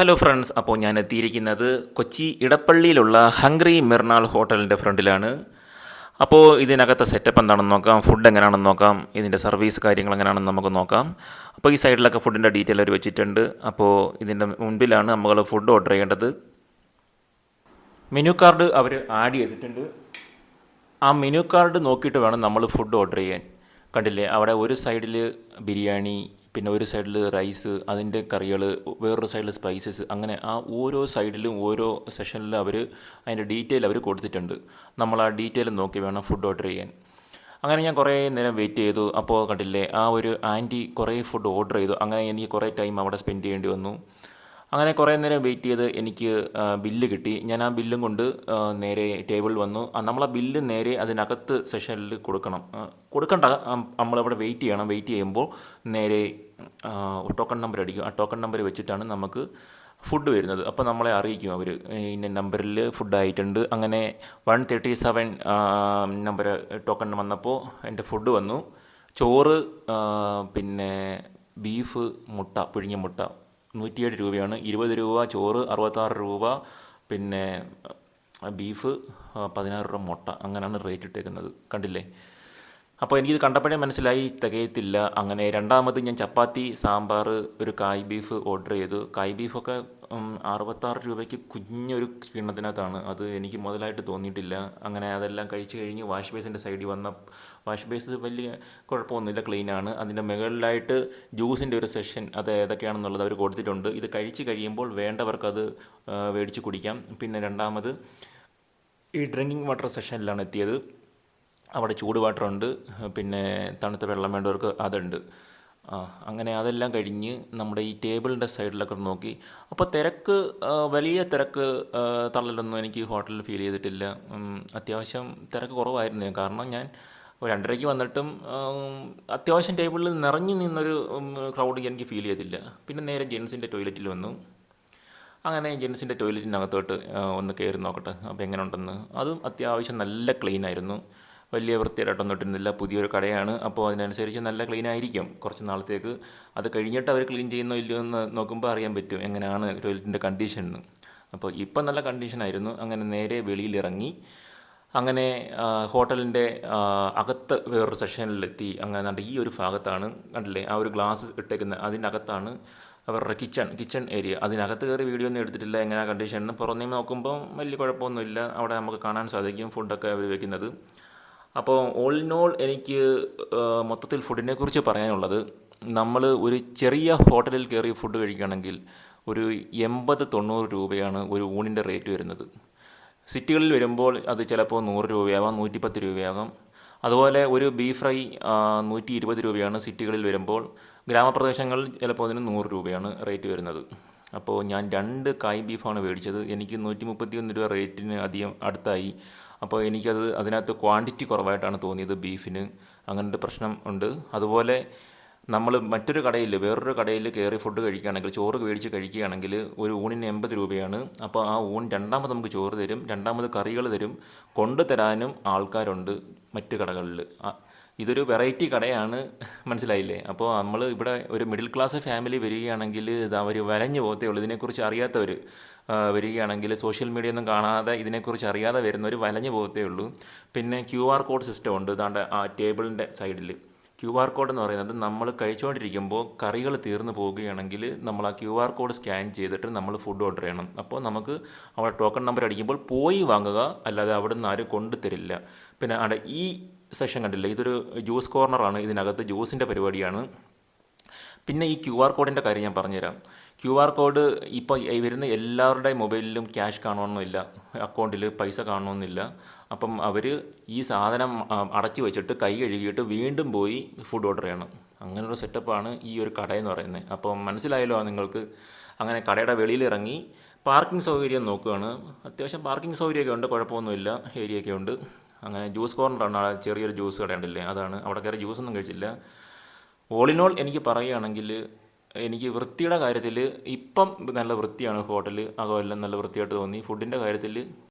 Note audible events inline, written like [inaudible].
Hello friends അപ്പോൾ ഞാൻ എത്തിയിരിക്കുന്നത് കൊച്ചി ഇടപ്പള്ളിയിലുള്ള ഹംഗ്രി മിർനാൾ ഹോട്ടലിന്റെ ഫ്രണ്ടിലാണ്. അപ്പോൾ ഇതിനകത്തെ സെറ്റപ്പ് എന്താണെന്ന് നോക്കാം ഫുഡ് എങ്ങനെയാണെന്ന് നോക്കാം ഇതിന്റെ സർവീസ് കാര്യങ്ങൾ എങ്ങനെയാണെന്ന് നമുക്ക് നോക്കാം. അപ്പോൾ ഈ സൈഡിലൊക്കെ ഫുഡിന്റെ ഡീറ്റെയിൽ അവർ വെച്ചിട്ടുണ്ട്. അപ്പോൾ ഇതിന്റെ മുൻപിലാണ് നമ്മൾ ഫുഡ് ഓർഡർ ചെയ്യേണ്ടത്. മെനു കാർഡ് അവർ ആഡ് ചെയ്തിട്ടുണ്ട്. ആ മെനു കാർഡ് നോക്കിയിട്ട് വേണം നമ്മൾ ഫുഡ് ഓർഡർ ചെയ്യാൻ. കണ്ടില്ലേ? അവിടെ ഒരു സൈഡിൽ ബിരിയാണി പിന്നെ ഒരു സൈഡിൽ റൈസ് അതിന്റെ കറികൾ വേറൊരു സൈഡിൽ സ്പൈസസ് അങ്ങനെ ആ ഓരോ സൈഡിലും ഓരോ സെഷനിലും അവർ അതിന്റെ ഡീറ്റെയിൽ അവർ കൊടുത്തിട്ടുണ്ട്. നമ്മൾ ആ ഡീറ്റെയിൽ നോക്കി വേണം ഫുഡ് ഓർഡർ ചെയ്യാൻ. അങ്ങനെ ഞാൻ കുറേ നേരം വെയിറ്റ് ചെയ്തു. അപ്പോൾ കണ്ടില്ലേ ആ ഒരു ആന്റി കുറേ ഫുഡ് ഓർഡർ ചെയ്തു. അങ്ങനെ എനിക്ക് കുറേ ടൈം അവിടെ സ്പെൻഡ് ചെയ്യേണ്ടി വന്നു. അങ്ങനെ കുറേ നേരം വെയിറ്റ് ചെയ്ത് എനിക്ക് ബില്ല് കിട്ടി. ഞാൻ ആ ബില്ലും കൊണ്ട് നേരെ ടേബിളിൽ വന്നു. നമ്മൾ ആ ബില്ല് നേരെ അതിനകത്ത് സെഷനിൽ കൊടുക്കണം. കൊടുക്കണ്ട. നമ്മളവിടെ വെയിറ്റ് ചെയ്യണം. വെയിറ്റ് ചെയ്യുമ്പോൾ നേരെ ടോക്കൺ നമ്പർ അടിക്കും. ആ ടോക്കൺ നമ്പർ വെച്ചിട്ടാണ് നമുക്ക് ഫുഡ് വരുന്നത്. അപ്പോൾ നമ്മളെ അറിയിക്കും അവർ ഇന്ന നമ്പറിൽ ഫുഡ് ആയിട്ടുണ്ട്. അങ്ങനെ one thirty seven number token വന്നപ്പോൾ എന്റെ ഫുഡ് വന്നു. ചോറ് പിന്നെ ബീഫ് മുട്ട പുഴുങ്ങിയ മുട്ട. നൂറ്റിയേഴ് രൂപയാണ്. ഇരുപത് രൂപ ചോറ് അറുപത്താറ് രൂപ പിന്നെ ബീഫ് പതിനാറ് രൂപ മുട്ട. അങ്ങനെയാണ് റേറ്റ് ഇട്ടേക്കുന്നത്. കണ്ടില്ലേ? അപ്പോൾ എനിക്കിത് കണ്ടപ്പോഴേ മനസ്സിലായി തികയത്തില്ല. അങ്ങനെ രണ്ടാമത് ഞാൻ ചപ്പാത്തി സാമ്പാർ ഒരു കായ് ബീഫ് ഓർഡർ ചെയ്തു. കായ് ബീഫൊക്കെ അറുപത്താറ് രൂപയ്ക്ക് കുഞ്ഞൊരു കിണ്ണത്തിനകത്താണ് അത് എനിക്ക് മുതലായിട്ട് തോന്നിയിട്ടില്ല. അങ്ങനെ അതെല്ലാം കഴിച്ച് കഴിഞ്ഞ് വാഷ് ബേസിന്റെ സൈഡിൽ വന്ന വാഷ് ബേസ് വലിയ കുഴപ്പമൊന്നുമില്ല ക്ലീനാണ്. അതിന്റെ മുകളിലായിട്ട് ജ്യൂസിന്റെ ഒരു സെഷൻ അത് ഏതൊക്കെയാണെന്നുള്ളത് അവർ കൊടുത്തിട്ടുണ്ട്. ഇത് കഴിച്ച് കഴിയുമ്പോൾ വേണ്ടവർക്കത് മേടിച്ച് കുടിക്കാം. പിന്നെ രണ്ടാമത് ഈ ഡ്രിങ്കിങ് വാട്ടർ സെഷനിലാണ് എത്തിയത്. അവിടെ ചൂട് വാട്ടറുണ്ട് പിന്നെ തണുത്ത വെള്ളം വേണ്ടവർക്ക് അതുണ്ട്. അങ്ങനെ അതെല്ലാം കഴിഞ്ഞ് നമ്മുടെ ഈ ടേബിളിന്റെ സൈഡിലൊക്കെ നോക്കി. അപ്പോൾ തിരക്ക് വലിയ തിരക്ക് തള്ളലൊന്നും എനിക്ക് ഹോട്ടലിൽ ഫീൽ ചെയ്തിട്ടില്ല. അത്യാവശ്യം തിരക്ക് കുറവായിരുന്നു കാരണം ഞാൻ രണ്ടരയ്ക്ക് വന്നിട്ടും അത്യാവശ്യം ടേബിളിൽ നിറഞ്ഞു നിന്നൊരു ക്രൗഡ് എനിക്ക് ഫീൽ ചെയ്തില്ല. പിന്നെ നേരെ ജെൻസിന്റെ ടോയ്ലറ്റിൽ വന്നു. അങ്ങനെ ജെൻസിന്റെ ടോയ്ലറ്റിനകത്തോട്ട് ഒന്ന് കയറി നോക്കട്ടെ. അപ്പോൾ എങ്ങനെ ഉണ്ടെന്ന് അതും അത്യാവശ്യം നല്ല ക്ലീൻ ആയിരുന്നു. വലിയ വൃത്തിയായിട്ടൊന്നും ഇട്ടിരുന്നില്ല പുതിയൊരു കടയാണ്. അപ്പോൾ അതിനനുസരിച്ച് നല്ല ക്ലീൻ ആയിരിക്കും. കുറച്ച് നാളത്തേക്ക് അത് കഴിഞ്ഞിട്ട് അവർ ക്ലീൻ ചെയ്യുന്നോ ഇല്ലയോ എന്ന് നോക്കുമ്പോൾ അറിയാൻ പറ്റും എങ്ങനെയാണ് ടോയ്ലറ്റിന്റെ കണ്ടീഷൻ എന്ന്. അപ്പോൾ ഇപ്പം നല്ല കണ്ടീഷനായിരുന്നു അങ്ങനെ നേരെ വെളിയിലിറങ്ങി. അങ്ങനെ ഹോട്ടലിന്റെ അകത്ത് വേറൊരു സെഷനിലെത്തി അങ്ങനെ ദാണ്ട് ഈ ഒരു ഭാഗത്താണ് കണ്ടില്ലേ? ആ ഒരു ഗ്ലാസ് ഇട്ടേക്കുന്ന അതിനകത്താണ് അവരുടെ കിച്ചൺ കിച്ചൺ ഏരിയ അതിനകത്ത് കയറി വീഡിയോ ഒന്നും എടുത്തിട്ടില്ല. എങ്ങനെയാണ് കണ്ടീഷൻ എന്ന്. പുറമേ നോക്കുമ്പോൾ വലിയ കുഴപ്പമൊന്നുമില്ല. അവിടെ നമുക്ക് കാണാൻ സാധിക്കും ഫുഡൊക്കെ അവർ വെക്കുന്നത്. അപ്പോൾ ഓൾ ഇൻ ഓൾ എനിക്ക് മൊത്തത്തിൽ ഫുഡിനെ കുറിച്ച് പറയാനുള്ളത് നമ്മൾ ഒരു ചെറിയ ഹോട്ടലിൽ കയറി ഫുഡ് കഴിക്കുകയാണെങ്കിൽ ഒരു എൺപത് തൊണ്ണൂറ് രൂപയാണ് ഒരു ഊണിന്റെ റേറ്റ് വരുന്നത്. സിറ്റികളിൽ വരുമ്പോൾ അത് ചിലപ്പോൾ നൂറ് രൂപയാകാം നൂറ്റിപ്പത്ത് രൂപയാകാം അതുപോലെ ഒരു ബീഫ് ഫ്രൈ നൂറ്റി ഇരുപത് രൂപയാണ് സിറ്റികളിൽ വരുമ്പോൾ. ഗ്രാമപ്രദേശങ്ങളിൽ ചിലപ്പോൾ അതിന് നൂറ് രൂപയാണ് റേറ്റ് വരുന്നത്. അപ്പോൾ ഞാൻ രണ്ട് കായ് ബീഫാണ് മേടിച്ചത്. എനിക്ക് നൂറ്റി മുപ്പത്തി ഒന്ന് രൂപ റേറ്റിന് അധികം അടുത്തായി അപ്പോൾ എനിക്കത് അതിനകത്ത് ക്വാണ്ടിറ്റി കുറവായിട്ടാണ് തോന്നിയത് ബീഫിന്. അങ്ങനത്തെ പ്രശ്നം ഉണ്ട്. അതുപോലെ നമ്മൾ മറ്റൊരു കടയിൽ വേറൊരു കടയിൽ കയറി ഫുഡ് കഴിക്കുകയാണെങ്കിൽ ചോറ് മേടിച്ച് കഴിക്കുകയാണെങ്കിൽ ഒരു ഊണിന് എൺപത് രൂപയാണ്. അപ്പോൾ ആ ഊൺ രണ്ടാമത് നമുക്ക് ചോറ് തരും രണ്ടാമത് കറികൾ തരും കൊണ്ടുതരാനും ആൾക്കാരുണ്ട് മറ്റു കടകളിൽ ഇതൊരു വെറൈറ്റി കടയാണ്. [laughs] മനസ്സിലായില്ലേ? അപ്പോൾ നമ്മൾ ഇവിടെ ഒരു മിഡിൽ ക്ലാസ് ഫാമിലി വരികയാണെങ്കിൽ ഇത് അവർ വലഞ്ഞു പോകത്തേ ഉള്ളൂ. ഇതിനെക്കുറിച്ച് അറിയാത്തവർ വരികയാണെങ്കിൽ സോഷ്യൽ മീഡിയ ഒന്നും കാണാതെ ഇതിനെക്കുറിച്ച് അറിയാതെ വരുന്നവർ വലഞ്ഞു പോകത്തേ ഉള്ളൂ. പിന്നെ ക്യു ആർ കോഡ് സിസ്റ്റം ഉണ്ട്. ഇതാണ്ട് ആ ടേബിളിന്റെ സൈഡിൽ ക്യു ആർ കോഡ് എന്ന് പറയുന്നത് നമ്മൾ കഴിച്ചുകൊണ്ടിരിക്കുമ്പോൾ കറികൾ തീർന്നു പോവുകയാണെങ്കിൽ നമ്മൾ ആ ക്യു ആർ കോഡ് സ്കാൻ ചെയ്തിട്ട് നമ്മൾ ഫുഡ് ഓർഡർ ചെയ്യണം. അപ്പോൾ നമുക്ക് അവിടെ ടോക്കൺ നമ്പർ അടിക്കുമ്പോൾ പോയി വാങ്ങുക. അല്ലാതെ അവിടെ നിന്ന് ആരും കൊണ്ടുതരില്ല. പിന്നെ അവിടെ ഈ സെഷൻ കണ്ടില്ല? ഇതൊരു ജ്യൂസ് കോർണറാണ് ഇതിനകത്ത് ജ്യൂസിന്റെ പരിപാടിയാണ്. പിന്നെ ഈ ക്യു ആർ കോഡിന്റെ കാര്യം ഞാൻ പറഞ്ഞുതരാം. ക്യു ആർ കോഡ് ഇപ്പോൾ വരുന്ന എല്ലാവരുടെയും മൊബൈലിലും ക്യാഷ് കാണണമെന്നില്ല അക്കൗണ്ടിൽ പൈസ കാണണമെന്നില്ല അപ്പം അവർ ഈ സാധനം അടച്ചു വെച്ചിട്ട് കൈ കഴുകിയിട്ട് വീണ്ടും പോയി ഫുഡ് ഓർഡർ ചെയ്യണം. അങ്ങനൊരു സെറ്റപ്പാണ് ഈ ഒരു കടയെന്ന് പറയുന്നത്. അപ്പം മനസ്സിലായല്ലോ നിങ്ങൾക്ക്? അങ്ങനെ കടയുടെ വെളിയിൽ ഇറങ്ങി പാർക്കിംഗ് സൗകര്യം നോക്കുകയാണ്. അത്യാവശ്യം പാർക്കിംഗ് സൗകര്യമൊക്കെ ഉണ്ട്. കുഴപ്പമൊന്നുമില്ല. ഏരിയയൊക്കെ ഉണ്ട്. അങ്ങനെ ജ്യൂസ് കോർണറാണ് ആണ് ചെറിയൊരു ജ്യൂസ് കടയുണ്ടല്ലേ അതാണ്. അവിടെ കയറി ജ്യൂസൊന്നും കഴിച്ചില്ല. ഓൾ ഇൻ ഓൾ എനിക്ക് പറയുകയാണെങ്കിൽ എനിക്ക് വൃത്തിയുടെ കാര്യത്തിൽ ഇപ്പം നല്ല വൃത്തിയാണ് ഹോട്ടൽ അകമെല്ലാം നല്ല വൃത്തിയായിട്ട് തോന്നി. ഫുഡിന്റെ കാര്യത്തിൽ